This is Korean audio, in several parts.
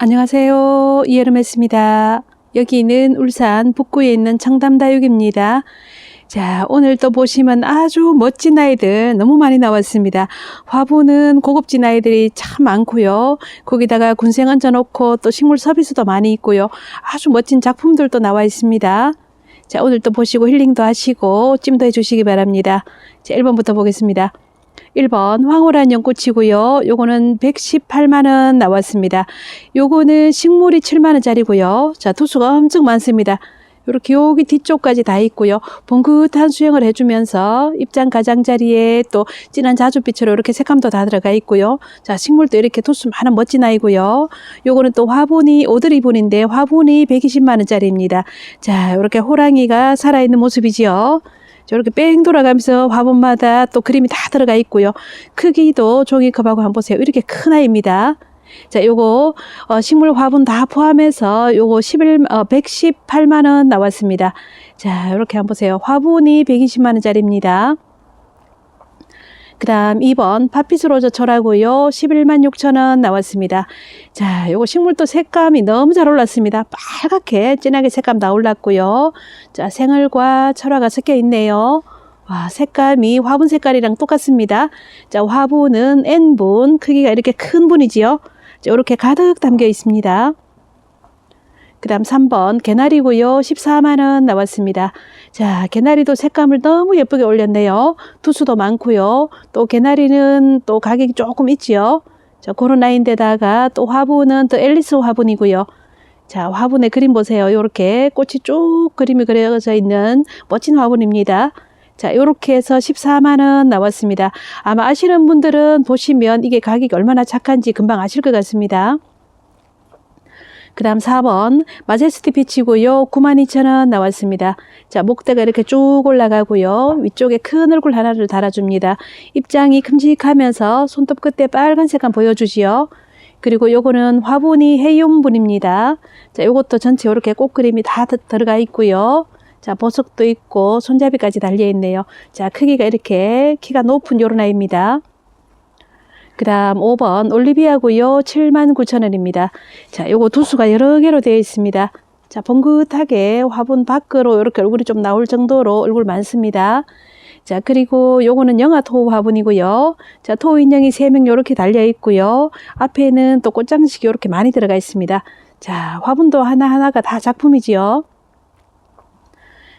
안녕하세요. 이여름했습니다. 여기는 울산 북구에 있는 청담다육입니다. 자, 오늘 또 보시면 아주 멋진 아이들 너무 많이 나왔습니다. 화분은 고급진 아이들이 참 많고요. 거기다가 군생 얹어놓고 또 식물 서비스도 많이 있고요. 아주 멋진 작품들도 나와 있습니다. 자, 오늘 또 보시고 힐링도 하시고 찜도 해주시기 바랍니다. 자, 1번부터 보겠습니다. 1번 황홀한 연꽃이고요. 요거는 118만원 나왔습니다. 요거는 식물이 7만원짜리고요. 자, 투수가 엄청 많습니다. 이렇게 여기 뒤쪽까지 다 있고요. 봉긋한 수영을 해주면서 입장 가장자리에 또 진한 자주빛으로 이렇게 색감도 다 들어가 있고요. 자, 식물도 이렇게 투수 많은 멋진 아이고요. 요거는 또 화분이 오드리분인데 화분이 120만 원짜리입니다. 자, 이렇게 호랑이가 살아있는 모습이지요. 저렇게 뺑 돌아가면서 화분마다 또 그림이 다 들어가 있고요. 크기도 종이컵하고 한번 보세요. 이렇게 큰 아이입니다. 자, 요거 어, 식물 화분 다 포함해서 요거 11 어, 118만 원 나왔습니다. 자, 이렇게 한번 보세요. 화분이 120만 원짜리입니다. 그 다음 2번 파피스 로저 철하고요. 11만 6천 원 나왔습니다. 자, 요거 식물도 색감이 너무 잘 올랐습니다. 빨갛게 진하게 색감 다 올랐고요. 자, 생얼과 철화가 섞여 있네요. 와, 색감이 화분 색깔이랑 똑같습니다. 자, 화분은 N분, 크기가 이렇게 큰 분이지요. 자, 이렇게 가득 담겨 있습니다. 그 다음 3번 개나리고요. 14만원 나왔습니다. 자 개나리도 색감을 너무 예쁘게 올렸네요. 투수도 많고요. 또 개나리는 또 가격이 조금 있지요. 자 그런 라인데다가 또 화분은 또 앨리스 화분이고요. 자 화분의 그림 보세요. 이렇게 꽃이 쭉 그림이 그려져 있는 멋진 화분입니다. 자, 요렇게 해서 14만원 나왔습니다. 아마 아시는 분들은 보시면 이게 가격이 얼마나 착한지 금방 아실 것 같습니다. 그 다음 4번 마제스티 피치고요. 92,000원 나왔습니다. 자 목대가 이렇게 쭉 올라가고요. 위쪽에 큰 얼굴 하나를 달아줍니다. 입장이 큼직하면서 손톱 끝에 빨간색감 보여주지요. 그리고 요거는 화분이 해용분입니다. 자 요것도 전체 이렇게 꽃그림이 다 들어가 있고요. 자 보석도 있고 손잡이까지 달려 있네요. 자 크기가 이렇게 키가 높은 요런 아이입니다. 그 다음 5번 올리비아고요. 79,000원입니다. 자, 요거 두수가 여러 개로 되어 있습니다. 자, 봉긋하게 화분 밖으로 이렇게 얼굴이 좀 나올 정도로 얼굴 많습니다. 자, 그리고 요거는 영아 토 화분이고요. 자, 토 인형이 3명 이렇게 달려 있고요. 앞에는 또 꽃장식이 이렇게 많이 들어가 있습니다. 자, 화분도 하나하나가 다 작품이지요.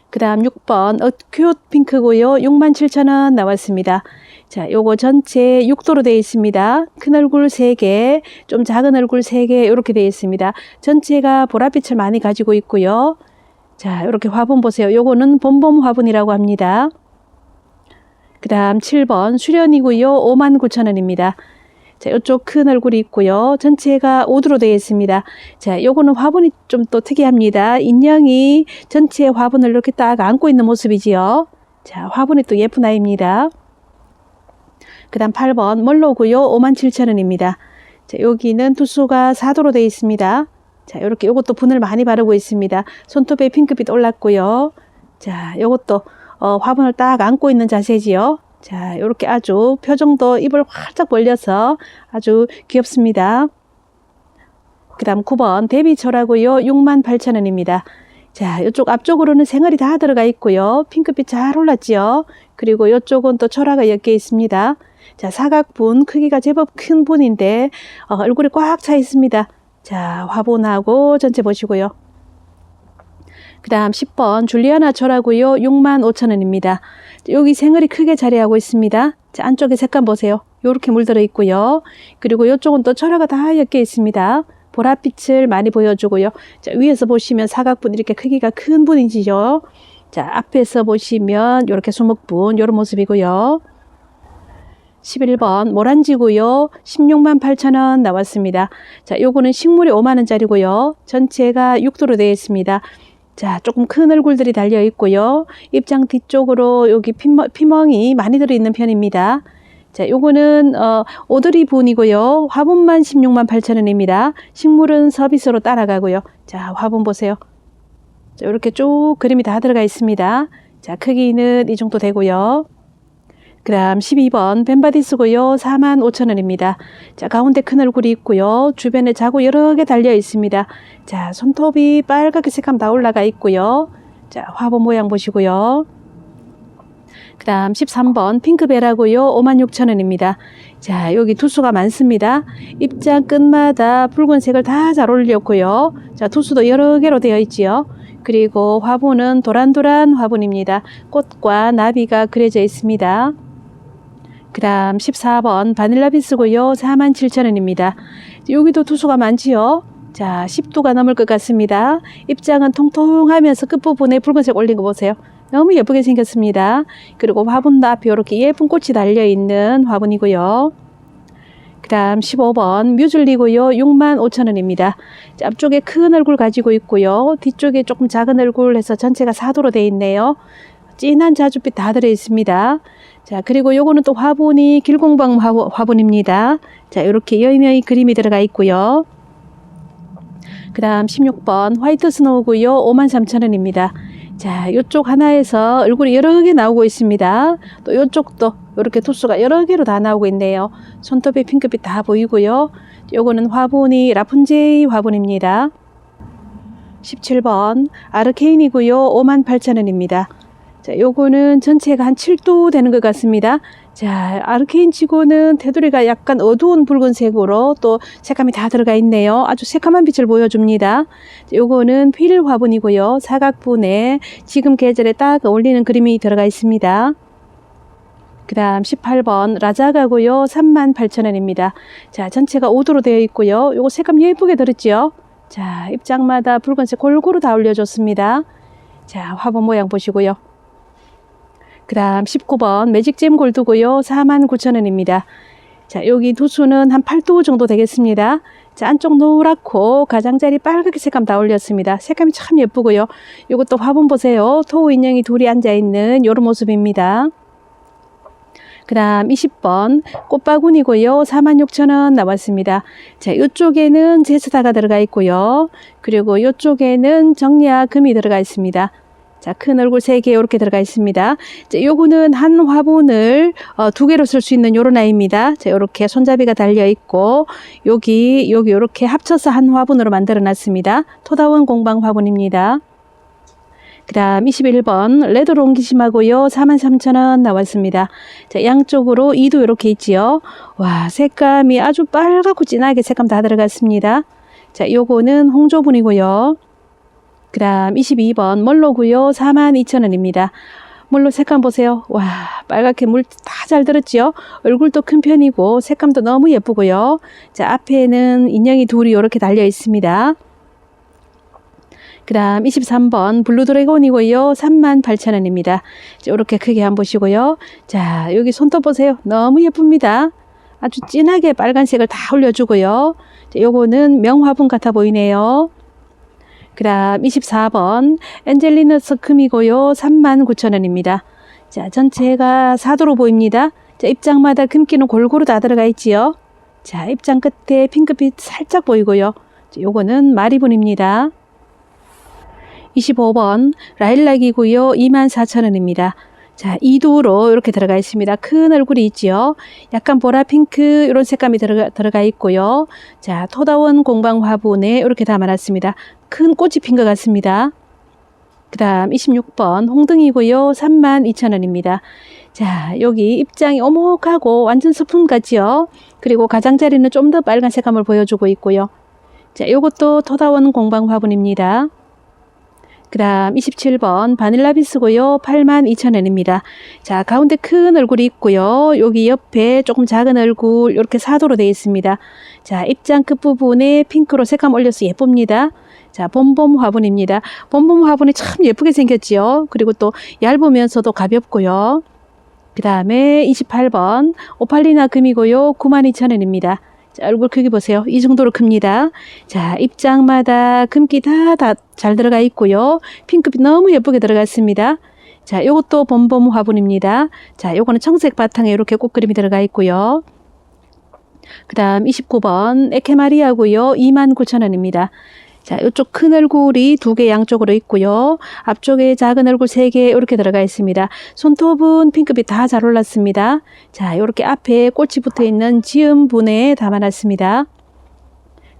그 다음 6번 어큐트 핑크고요. 67,000원 나왔습니다. 자, 요거 전체 6도로 되어 있습니다. 큰 얼굴 3개, 좀 작은 얼굴 3개 이렇게 되어 있습니다. 전체가 보랏빛을 많이 가지고 있고요. 자, 이렇게 화분 보세요. 요거는 봄봄 화분이라고 합니다. 그 다음 7번 수련이고요. 59,000원입니다. 자, 이쪽 큰 얼굴이 있고요. 전체가 오드로 되어 있습니다. 자, 요거는 화분이 좀 또 특이합니다. 인형이 전체 화분을 이렇게 딱 안고 있는 모습이지요. 자, 화분이 또 예쁜 아이입니다. 그 다음 8번 멀로고요. 57,000원입니다. 자, 여기는 투수가 4도로 되어 있습니다. 자, 이렇게 요것도 분을 많이 바르고 있습니다. 손톱에 핑크빛 올랐고요. 자, 요것도 어, 화분을 딱 안고 있는 자세지요. 자, 이렇게 아주 표정도 입을 활짝 벌려서 아주 귀엽습니다. 그 다음 9번 데비철하고요. 68,000원입니다. 자, 이쪽 앞쪽으로는 생얼이 다 들어가 있고요. 핑크빛 잘 올랐지요. 그리고 이쪽은 또 철화가 엮여 있습니다. 자, 사각분 크기가 제법 큰 분인데 어, 얼굴이 꽉 차 있습니다. 자, 화분하고 전체 보시고요. 그 다음 10번 줄리아나 철하고요. 6만 5천원입니다. 여기 생얼이 크게 자리하고 있습니다. 자, 안쪽에 색감 보세요. 이렇게 물들어 있고요. 그리고 이쪽은 또 철화가 다 엮여 있습니다. 보랏빛을 많이 보여주고요. 자, 위에서 보시면 사각분 이렇게 크기가 큰 분이지요. 자, 앞에서 보시면 이렇게 수목분 이런 모습이고요. 11번 모란지고요. 16만 8천원 나왔습니다. 자, 요거는 식물이 5만원짜리고요. 전체가 6도로 되어 있습니다. 자, 조금 큰 얼굴들이 달려 있고요. 입장 뒤쪽으로 여기 피멍, 이 많이 들어 있는 편입니다. 자, 요거는 어, 오드리 분이고요. 화분만 16만 8천 원입니다. 식물은 서비스로 따라가고요. 자, 화분 보세요. 자, 이렇게 쭉 그림이 다 들어가 있습니다. 자, 크기는 이 정도 되고요. 그 다음 12번 벤바디스고요. 45,000원입니다. 자, 가운데 큰 얼굴이 있고요. 주변에 자구 여러 개 달려 있습니다. 자, 손톱이 빨갛게 색감 다 올라가 있고요. 자, 화보 모양 보시고요. 그 다음 13번 핑크베라고요. 56,000원입니다. 자, 여기 투수가 많습니다. 입장 끝마다 붉은색을 다 잘 올렸고요. 자, 투수도 여러 개로 되어 있지요. 그리고 화분은 도란도란 화분입니다. 꽃과 나비가 그려져 있습니다. 그 다음 14번 바닐라비스고요. 47,000원입니다. 여기도 투수가 많지요. 자, 10도가 넘을 것 같습니다. 입장은 통통하면서 끝부분에 붉은색 올린 거 보세요. 너무 예쁘게 생겼습니다. 그리고 화분도 앞에 이렇게 예쁜 꽃이 달려있는 화분이고요. 그 다음 15번 뮤즐리고요. 65,000원입니다. 앞쪽에 큰 얼굴 가지고 있고요. 뒤쪽에 조금 작은 얼굴 해서 전체가 사도로 되어 있네요. 진한 자줏빛 다 들어 있습니다. 자, 그리고 요거는 또 화분이 길공방 화분, 화분입니다. 자, 이렇게 여의명이 그림이 들어가 있고요. 그 다음 16번 화이트 스노우고요. 53,000원입니다. 자, 요쪽 하나에서 얼굴이 여러 개 나오고 있습니다. 또 요쪽도 이렇게 투수가 여러 개로 다 나오고 있네요. 손톱에 핑크빛 다 보이고요. 요거는 화분이 라푼제이 화분입니다. 17번 아르케인이고요. 58,000원입니다. 자, 요거는 전체가 한 7도 되는 것 같습니다. 자, 아르케인 치고는 테두리가 약간 어두운 붉은색으로 또 색감이 다 들어가 있네요. 아주 새카만 빛을 보여줍니다. 자, 요거는 필 화분이고요. 사각분에 지금 계절에 딱 어울리는 그림이 들어가 있습니다. 그 다음 18번 라자가고요. 38,000원입니다. 자, 전체가 5도로 되어 있고요. 요거 색감 예쁘게 들었죠? 자, 입장마다 붉은색 골고루 다 올려줬습니다. 자, 화분 모양 보시고요. 그 다음 19번 매직잼 골드고요. 49,000원입니다. 자, 여기 두수는 한 8도 정도 되겠습니다. 자, 안쪽 노랗고 가장자리 빨갛게 색감 다 올렸습니다. 색감이 참 예쁘고요. 이것도 화분 보세요. 토우 인형이 둘이 앉아있는 이런 모습입니다. 그 다음 20번 꽃바구니고요. 46,000원 나왔습니다. 자, 이쪽에는 제스다가 들어가 있고요. 그리고 이쪽에는 정리와 금이 들어가 있습니다. 자, 큰 얼굴 세 개 이렇게 들어가 있습니다. 자, 요거는 한 화분을 어, 두 개로 쓸 수 있는 요런 아이입니다. 자, 요렇게 손잡이가 달려 있고 여기 여기 요렇게 합쳐서 한 화분으로 만들어 놨습니다. 토다원 공방 화분입니다. 그 다음 21번 레드롱기심하고요. 43,000원 나왔습니다. 자, 양쪽으로 2도 이렇게 있지요. 와, 색감이 아주 빨갛고 진하게 색감 다 들어갔습니다. 자, 요거는 홍조분이고요. 그 다음 22번 멀로고요. 42,000원입니다. 물로 색감 보세요. 와, 빨갛게 물 다 잘 들었지요? 얼굴도 큰 편이고 색감도 너무 예쁘고요. 자, 앞에는 인형이 둘이 이렇게 달려 있습니다. 그 다음 23번 블루 드래곤이고요. 38,000원입니다. 이렇게 크게 한번 보시고요. 자, 여기 손톱 보세요. 너무 예쁩니다. 아주 진하게 빨간색을 다 올려주고요. 자, 요거는 명화분 같아 보이네요. 그 다음 24번 엔젤리너 스금이고요. 39,000원입니다. 자, 전체가 4도로 보입니다. 자, 입장마다 금기는 골고루 다 들어가 있지요. 자, 입장 끝에 핑크빛 살짝 보이고요. 자, 요거는 마리분입니다. 25번 라일락이고요. 24,000원입니다. 자, 2도로 이렇게 들어가 있습니다. 큰 얼굴이 있지요. 약간 보라 핑크 이런 색감이 들어가, 들어가 있고요. 자, 토다원 공방 화분에 이렇게 담아놨습니다. 큰 꽃이 핀 것 같습니다. 그 다음 26번 홍등이고요. 32,000원입니다. 자, 여기 입장이 오목하고 완전 스푼 같지요. 그리고 가장자리는 좀 더 빨간 색 감을 보여주고 있고요. 자, 이것도 토다원 공방 화분입니다. 그 다음 27번 바닐라비스고요. 82,000원입니다. 자, 가운데 큰 얼굴이 있고요. 여기 옆에 조금 작은 얼굴 이렇게 사도로 되어 있습니다. 자, 입장 끝부분에 핑크로 색감 올려서 예쁩니다. 자, 봄봄 화분입니다. 봄봄 화분이 참 예쁘게 생겼지요. 그리고 또 얇으면서도 가볍고요. 그 다음에 28번 오팔리나 금이고요. 92,000원입니다. 자, 얼굴 크기 보세요. 이 정도로 큽니다. 자, 입장마다 금기 다, 다 잘 들어가 있고요. 핑크빛 너무 예쁘게 들어갔습니다. 자, 요것도 봄봄 화분입니다. 자, 요거는 청색 바탕에 이렇게 꽃그림이 들어가 있고요. 그 다음 29번 에케마리아고요. 29,000원입니다. 자, 이쪽 큰 얼굴이 두 개 양쪽으로 있고요. 앞쪽에 작은 얼굴 세 개 이렇게 들어가 있습니다. 손톱은 핑크빛 다 잘 올랐습니다. 자, 이렇게 앞에 꽃이 붙어 있는 지음 분에 담아놨습니다.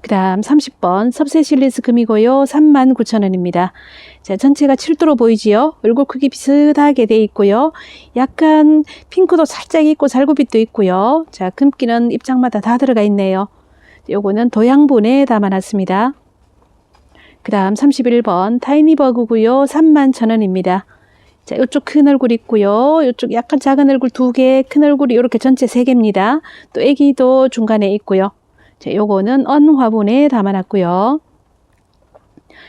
그 다음 30번 섭세실리스 금이고요. 39,000원입니다. 자, 전체가 7도로 보이지요? 얼굴 크기 비슷하게 돼 있고요. 약간 핑크도 살짝 있고 살구빛도 있고요. 자, 금기는 입장마다 다 들어가 있네요. 요거는 도양분에 담아놨습니다. 그 다음 31번 타이니버그고요. 31,000원입니다. 자, 이쪽 큰 얼굴 있고요. 이쪽 약간 작은 얼굴 두 개, 큰 얼굴이 이렇게 전체 세 개입니다. 또 애기도 중간에 있고요. 자, 요거는 언 화분에 담아놨고요.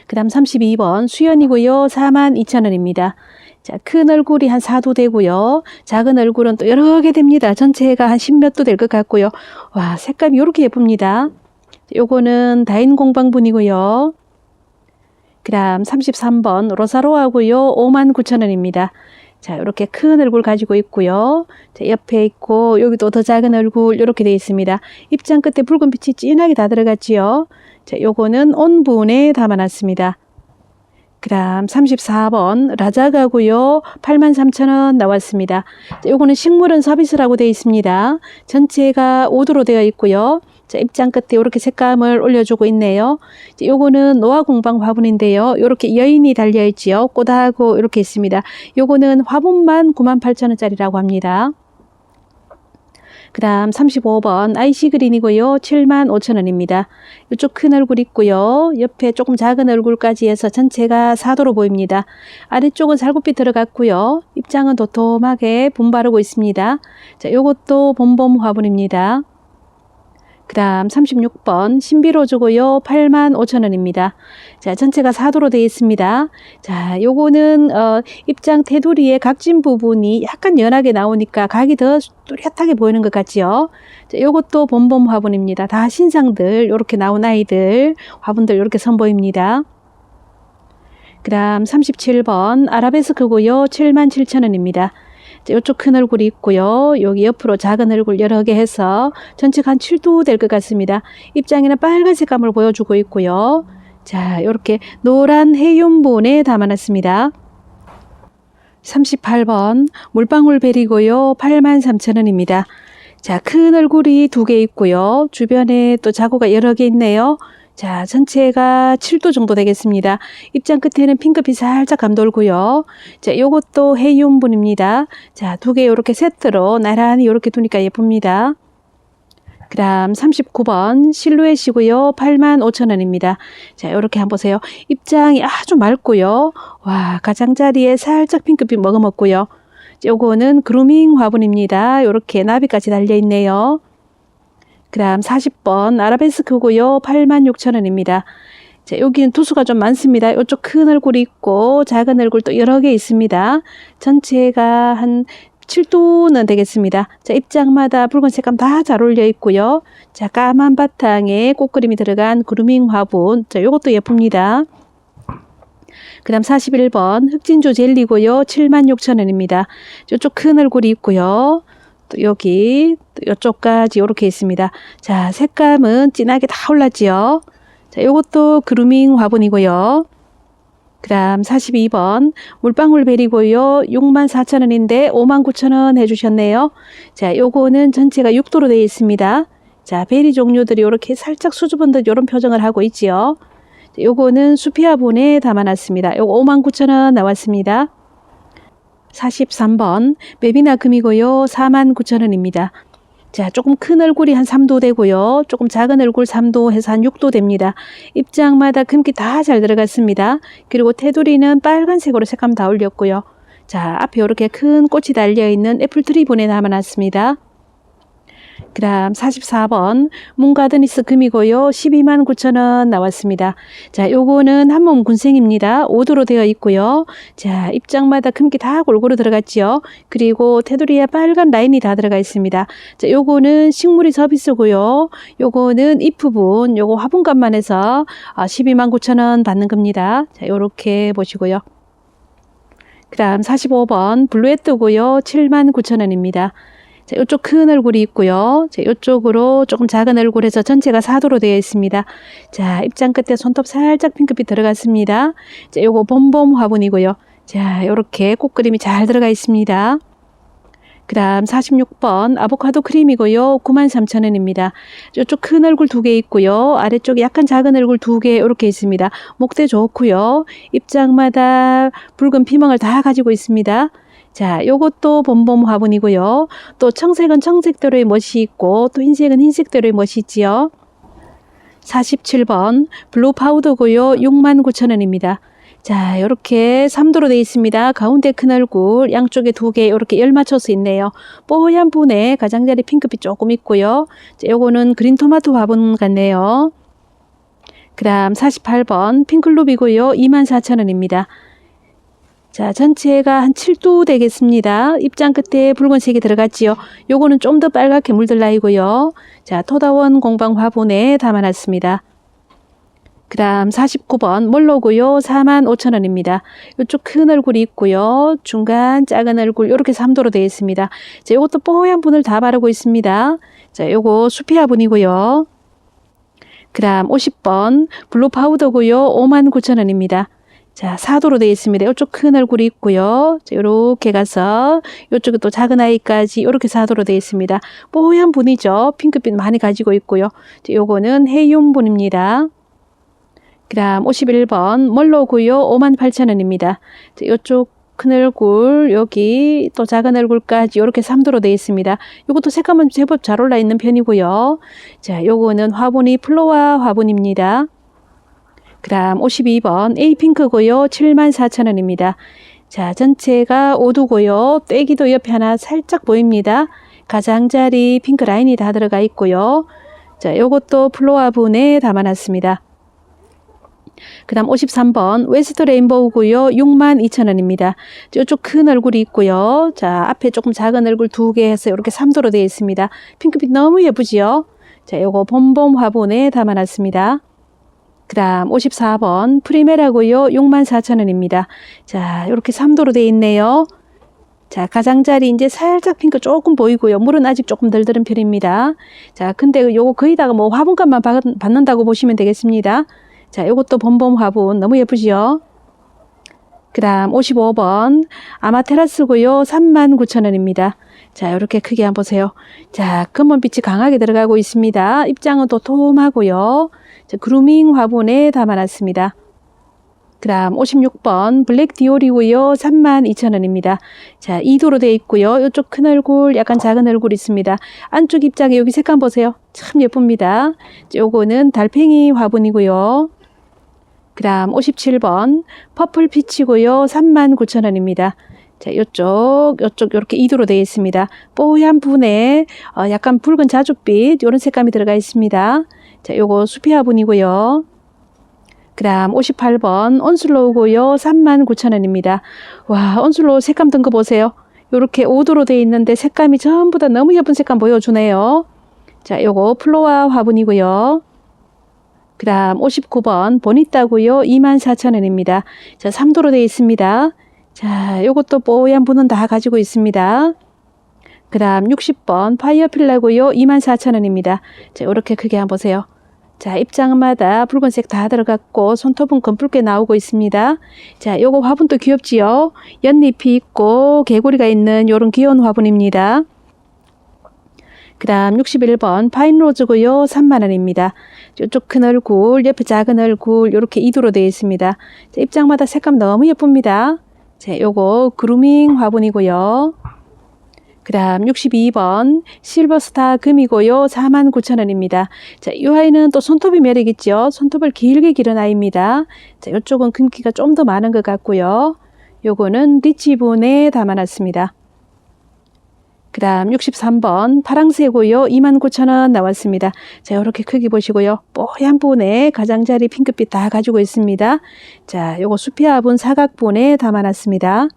그 다음 32번 수연이고요. 42,000원입니다. 자, 큰 얼굴이 한 4도 되고요. 작은 얼굴은 또 여러 개 됩니다. 전체가 한 10몇 도 될 것 같고요. 와, 색감이 이렇게 예쁩니다. 요거는 다인 공방분이고요. 그 다음 33번 로사로하고요. 59,000원입니다. 자, 이렇게 큰 얼굴 가지고 있고요. 자, 옆에 있고 여기도 더 작은 얼굴 이렇게 되어 있습니다. 입장 끝에 붉은 빛이 진하게 다 들어갔지요. 자, 요거는 온분에 담아놨습니다. 그 다음 34번 라자가고요. 83,000원 나왔습니다. 자, 요거는 식물은 서비스라고 되어 있습니다. 전체가 5도로 되어 있고요. 자, 입장 끝에 이렇게 색감을 올려주고 있네요. 자, 요거는 노화 공방 화분인데요. 이렇게 여인이 달려 있지요. 꽃하고 이렇게 있습니다. 요거는 화분만 98,000원짜리라고 합니다. 그 다음 35번 아이시 그린이고요. 75,000원입니다. 이쪽 큰 얼굴 있고요. 옆에 조금 작은 얼굴까지 해서 전체가 4도로 보입니다. 아래쪽은 살구빛 들어갔고요. 입장은 도톰하게 분바르고 있습니다. 자, 요것도 봄봄 화분입니다. 그 다음 36번 신비로즈고요. 85,000원입니다. 자, 전체가 4도로 되어 있습니다. 자, 요거는 어, 입장 테두리의 각진 부분이 약간 연하게 나오니까 각이 더 뚜렷하게 보이는 것 같지요. 자, 요것도 봄봄 화분입니다. 다 신상들, 요렇게 나온 아이들, 화분들 요렇게 선보입니다. 그 다음 37번 아라베스크고요. 77,000원입니다. 자, 이쪽 큰 얼굴이 있고요. 여기 옆으로 작은 얼굴 여러 개 해서 전체가 한 7도 될 것 같습니다. 입장에는 빨간 색 감을 보여주고 있고요. 자, 이렇게 노란 해윤분에 담아놨습니다. 38번 물방울 베리고요. 83,000원입니다. 자, 큰 얼굴이 두 개 있고요. 주변에 또 자구가 여러 개 있네요. 자, 전체가 7도 정도 되겠습니다. 입장 끝에는 핑크빛 살짝 감돌고요. 자, 요것도 해윤분입니다. 자, 두 개 이렇게 세트로 나란히 이렇게 두니까 예쁩니다. 그 다음 39번 실루엣이고요. 85,000원입니다. 자, 이렇게 한번 보세요. 입장이 아주 맑고요. 와, 가장자리에 살짝 핑크빛 머금었고요. 요거는 그루밍 화분입니다. 이렇게 나비까지 달려있네요. 그 다음 40번 아라베스크고요. 86,000원입니다. 자, 여기는 두수가 좀 많습니다. 이쪽 큰 얼굴이 있고 작은 얼굴도 여러 개 있습니다. 전체가 한 7도는 되겠습니다. 자, 입장마다 붉은 색감 다 잘 어울려 있고요. 자, 까만 바탕에 꽃그림이 들어간 그루밍 화분. 자, 요것도 예쁩니다. 그 다음 41번 흑진조 젤리고요. 76,000원입니다. 이쪽 큰 얼굴이 있고요. 또 여기 또 이쪽까지 이렇게 있습니다. 자, 색감은 진하게 다 올랐지요. 자, 요것도 그루밍 화분이고요. 그 다음 42번 물방울 베리고요. 64,000원인데 59,000원 해주셨네요. 자, 요거는 전체가 6도로 되어 있습니다. 자, 베리 종류들이 이렇게 살짝 수줍은 듯 이런 표정을 하고 있지요. 자, 요거는 수피아분에 담아놨습니다. 요거 59,000원 나왔습니다. 43번 베비나 금이고요. 49,000원입니다. 자, 조금 큰 얼굴이 한 3도 되고요. 조금 작은 얼굴 3도 해서 한 6도 됩니다. 입장마다 금기 다 잘 들어갔습니다. 그리고 테두리는 빨간색으로 색감 다 올렸고요. 자, 앞에 이렇게 큰 꽃이 달려있는 애플트리 분에 담아놨습니다. 그 다음 44번 문가드니스 금이고요. 12만 9천 원 나왔습니다. 자, 요거는 한몸 군생입니다. 5도로 되어 있고요. 자, 입장마다 금기 다 골고루 들어갔지요. 그리고 테두리에 빨간 라인이 다 들어가 있습니다. 자, 요거는 식물이 서비스고요. 요거는 잎 부분, 요거 화분값만 해서 12만 9천 원 받는 겁니다. 자, 요렇게 보시고요. 그 다음 45번 블루에 뜨고요. 7만 9천 원입니다. 자, 이쪽 큰 얼굴이 있고요. 자, 이쪽으로 조금 작은 얼굴에서 전체가 사도로 되어 있습니다. 자, 입장 끝에 손톱 살짝 핑크빛 들어갔습니다. 자, 요거 봄봄 화분이고요. 자, 요렇게 꽃 그림이 잘 들어가 있습니다. 그 다음 46번 아보카도 크림이고요. 93,000원입니다. 이쪽 큰 얼굴 두 개 있고요. 아래쪽에 약간 작은 얼굴 두 개 이렇게 있습니다. 목대 좋고요. 입장마다 붉은 피멍을 다 가지고 있습니다. 자, 요것도 봄봄 화분이고요. 또 청색은 청색대로의 멋이 있고 또 흰색은 흰색대로의 멋이 있지요. 47번 블루 파우더고요. 69,000원입니다. 자, 이렇게 3도로 되어 있습니다. 가운데 큰 얼굴, 양쪽에 두 개 이렇게 열 맞춰서 있네요. 뽀얀 분에 가장자리 핑크빛 조금 있고요. 자, 요거는 그린 토마토 화분 같네요. 그 다음 48번 핑클룹이고요. 24,000원입니다. 자, 전체가 한 7도 되겠습니다. 입장 끝에 붉은색이 들어갔지요. 요거는 좀 더 빨갛게 물들 나이고요. 자, 토다원 공방 화분에 담아놨습니다. 그 다음 49번 몰로고요. 45,000원입니다. 이쪽 큰 얼굴이 있고요. 중간 작은 얼굴 이렇게 3도로 되어 있습니다. 자, 요것도 뽀얀 분을 다 바르고 있습니다. 자, 요거 수피아 분이고요. 그 다음 50번 블루 파우더고요. 59,000원입니다. 자, 4도로 되어 있습니다. 이쪽 큰 얼굴이 있고요. 자, 요렇게 가서 이쪽에 또 작은 아이까지 이렇게 4도로 되어 있습니다. 뽀얀 분이죠. 핑크빛 많이 가지고 있고요. 자, 요거는 헤이움 분입니다. 그 다음 51번 멀로고요. 58,000원입니다. 자, 요쪽 큰 얼굴 여기 또 작은 얼굴까지 이렇게 3도로 되어 있습니다. 이것도 색감은 제법 잘 올라 있는 편이고요. 자, 요거는 화분이 플로아 화분입니다. 그 다음 52번 에이핑크고요. 74,000원입니다. 자, 전체가 오두고요. 떼기도 옆에 하나 살짝 보입니다. 가장자리 핑크 라인이 다 들어가 있고요. 자, 요것도 플로아 분에 담아놨습니다. 그 다음 53번 웨스트 레인보우고요. 62,000원입니다. 이쪽 큰 얼굴이 있고요. 자, 앞에 조금 작은 얼굴 두 개 해서 이렇게 3도로 되어 있습니다. 핑크빛 너무 예쁘지요? 자, 요거 봄봄 화분에 담아놨습니다. 그 다음 54번 프리메라고요. 64,000원입니다. 자, 이렇게 3도로 되어 있네요. 자, 가장자리 이제 살짝 핑크 조금 보이고요. 물은 아직 조금 덜 들은 편입니다. 자, 근데 요거 거의 다가 뭐 화분값만 받, 받는다고 보시면 되겠습니다. 자, 요것도 봄봄 화분 너무 예쁘지요? 그 다음 55번 아마테라스고요. 39,000원입니다. 자, 이렇게 크게 한번 보세요. 자, 검은빛이 강하게 들어가고 있습니다. 입장은 도톰하고요. 자, 그루밍 화분에 담아놨습니다. 그 다음 56번 블랙 디올이고요. 32,000원입니다. 자, 2도로 되어 있고요. 이쪽 큰 얼굴, 약간 작은 얼굴 있습니다. 안쪽 입장에 여기 색감 보세요. 참 예쁩니다. 요거는 달팽이 화분이고요. 그 다음 57번 퍼플 피치고요. 39,000원입니다. 자, 요쪽, 요쪽, 요렇게 2도로 되어 있습니다. 뽀얀 분에 어, 약간 붉은 자줏빛, 요런 색감이 들어가 있습니다. 자, 요거 수피 화분이고요. 그 다음 58번 온슬로우고요. 39,000원입니다. 와, 온슬로우 색감 든 거 보세요. 요렇게 5도로 되어 있는데 색감이 전부 다 너무 예쁜 색감 보여주네요. 자, 요거 플로아 화분이고요. 그 다음 59번 보니따고요. 24,000원입니다. 자, 3도로 되어 있습니다. 자, 요것도 뽀얀 분은 다 가지고 있습니다. 그 다음 60번 파이어 필라고요. 24,000원입니다. 자, 요렇게 크게 한번 보세요. 자, 입장마다 붉은색 다 들어갔고 손톱은 검붉게 나오고 있습니다. 자, 요거 화분도 귀엽지요? 연잎이 있고 개구리가 있는 요런 귀여운 화분입니다. 그 다음 61번 파인로즈고요. 3만원입니다. 이쪽 큰 얼굴, 옆에 작은 얼굴 이렇게 2도로 되어 있습니다. 자, 입장마다 색감 너무 예쁩니다. 자, 요거 그루밍 화분이고요. 그 다음 62번 실버스타 금이고요. 49,000원입니다. 자, 이 아이는 또 손톱이 매력있죠. 손톱을 길게 기른 아이입니다. 자, 이쪽은 금기가 좀 더 많은 것 같고요. 요거는 리치분에 담아놨습니다. 그 다음 63번 파랑새고요. 29,000원 나왔습니다. 자, 이렇게 크기 보시고요. 뽀얀 분에 가장자리 핑크빛 다 가지고 있습니다. 자, 요거 수피아분 사각분에 담아놨습니다.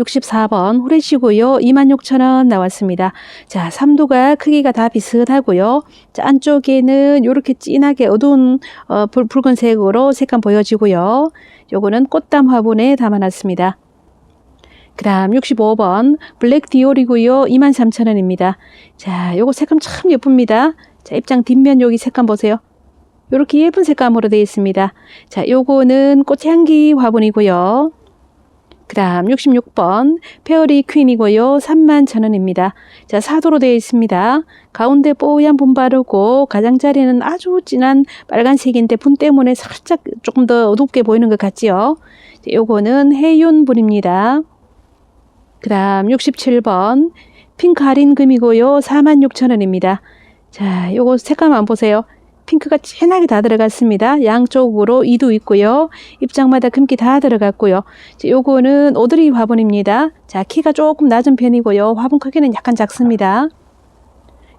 64번 후레쉬고요. 26,000원 나왔습니다. 자, 3도가 크기가 다 비슷하고요. 자, 안쪽에는 이렇게 진하게 어두운 어, 붉, 붉은색으로 색감 보여지고요. 요거는 꽃담 화분에 담아놨습니다. 그 다음 65번 블랙 디올이고요. 23,000원입니다. 자, 요거 색감 참 예쁩니다. 자, 입장 뒷면 여기 색감 보세요. 요렇게 예쁜 색감으로 되어 있습니다. 자, 요거는 꽃향기 화분이고요. 그 다음 66번 페어리 퀸이고요. 31,000원입니다. 자, 사도로 되어 있습니다. 가운데 뽀얀 분 바르고 가장자리는 아주 진한 빨간색인데 분 때문에 살짝 조금 더 어둡게 보이는 것 같지요. 자, 요거는 해윤분입니다. 그 다음 67번 핑크 할인 금이고요. 46,000원입니다. 자, 요거 색감 안 보세요. 핑크가 진하게 다 들어갔습니다. 양쪽으로 이도 있고요. 입장마다 금기 다 들어갔고요. 자, 요거는 오드리 화분입니다. 자, 키가 조금 낮은 편이고요. 화분 크기는 약간 작습니다.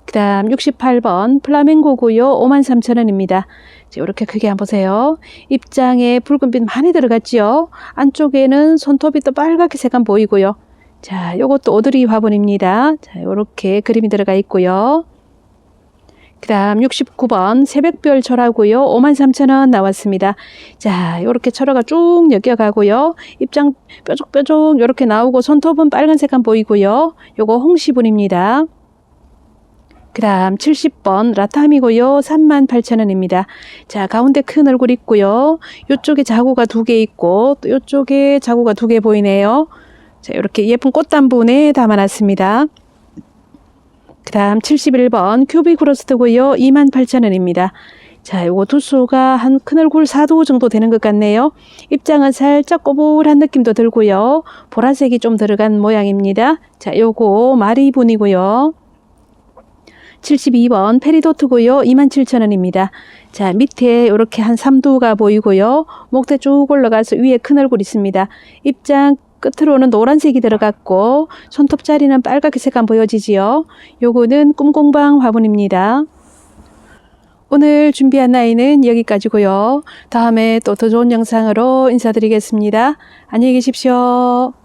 그 다음 68번 플라멩고고요. 53,000원입니다. 이렇게 크게 한번 보세요. 입장에 붉은빛 많이 들어갔지요. 안쪽에는 손톱이 또 빨갛게 색감 보이고요. 자, 요것도 오드리 화분입니다. 자, 요렇게 그림이 들어가 있고요. 그 다음 69번 새벽별 철하고요. 53,000원 나왔습니다. 자, 요렇게 철화가 쭉 엮여가고요. 입장 뾰족뾰족 요렇게 나오고 손톱은 빨간색감 보이고요. 요거 홍시분입니다. 그 다음 70번 라탐이고요. 38,000원입니다. 자, 가운데 큰 얼굴 있고요. 요쪽에 자구가 두 개 있고 또 요쪽에 자구가 두 개 보이네요. 자, 이렇게 예쁜 꽃단분에 담아놨습니다. 그 다음 71번 큐빅 크로스트고요. 28,000원입니다. 자, 요거 두수가 한 큰 얼굴 4도 정도 되는 것 같네요. 입장은 살짝 꼬불한 느낌도 들고요. 보라색이 좀 들어간 모양입니다. 자, 요거 마리분이고요. 72번 페리도트고요. 27,000원입니다. 자, 밑에 이렇게 한 3두가 보이고요. 목대 쭉 올라가서 위에 큰 얼굴 있습니다. 입장 끝으로는 노란색이 들어갔고 손톱 자리는 빨갛게 색감 보여지지요. 요거는 꿈공방 화분입니다. 오늘 준비한 나이는 여기까지고요. 다음에 또 더 좋은 영상으로 인사드리겠습니다. 안녕히 계십시오.